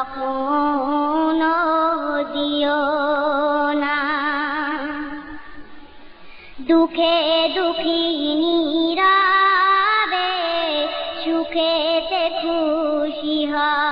কখনো দিও না। দুঃখে দুঃখী রাবে সুখেতে খুশি হবে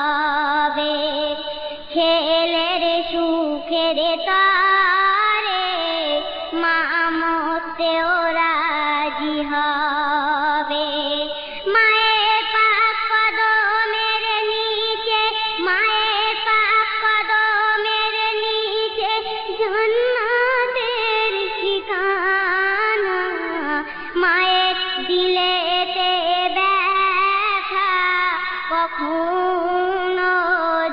কখনো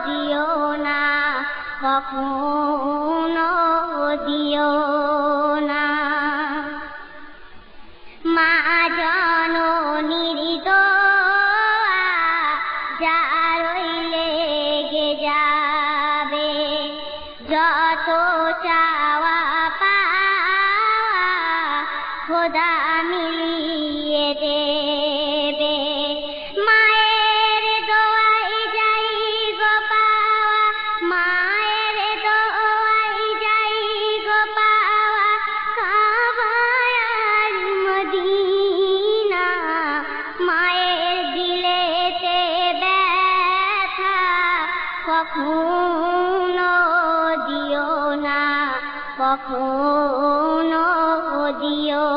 দিও না কখনো দিও না। মা জননীর দোয়া যার লেগে যাবে যত চাওয়া কখনো দিও না কখনো দিও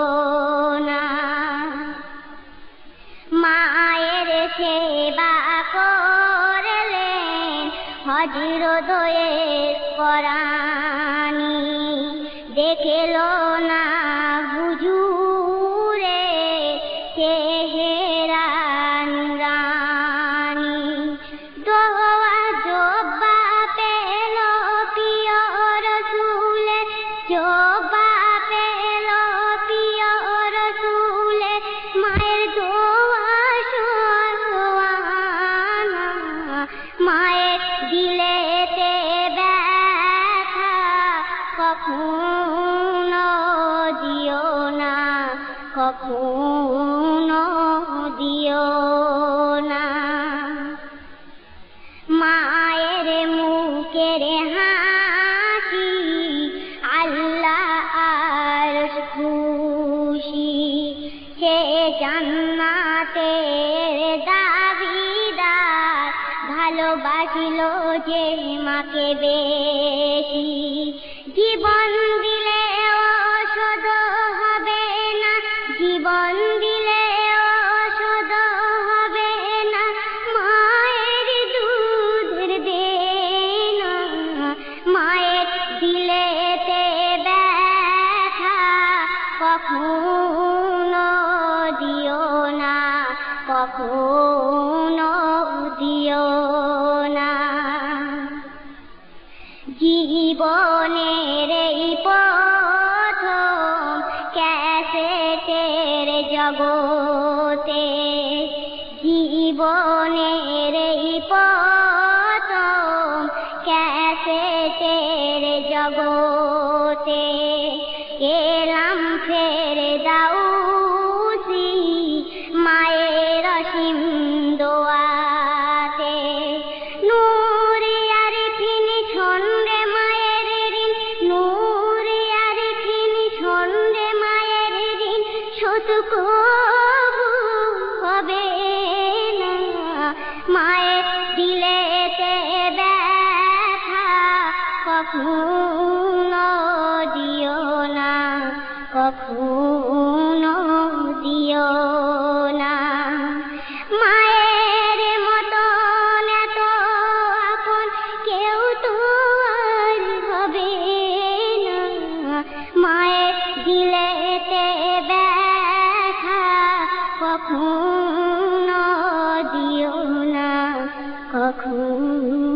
না। মায়ের সেবা করলেন হজির দয়ের পরাণী দেখেল না। কখনো দিও না। মায়ের মুখের হাসি আল্লাহ আর খুশি। সে জান্নাতের দাবিদার, ভালোবাসিল যে মাকে বেশি কখনো দিও না কখনো দিও না। জীবনের এই প্রথম ক্যাসেটের জগতে জীবনের এই প্রথম को কখন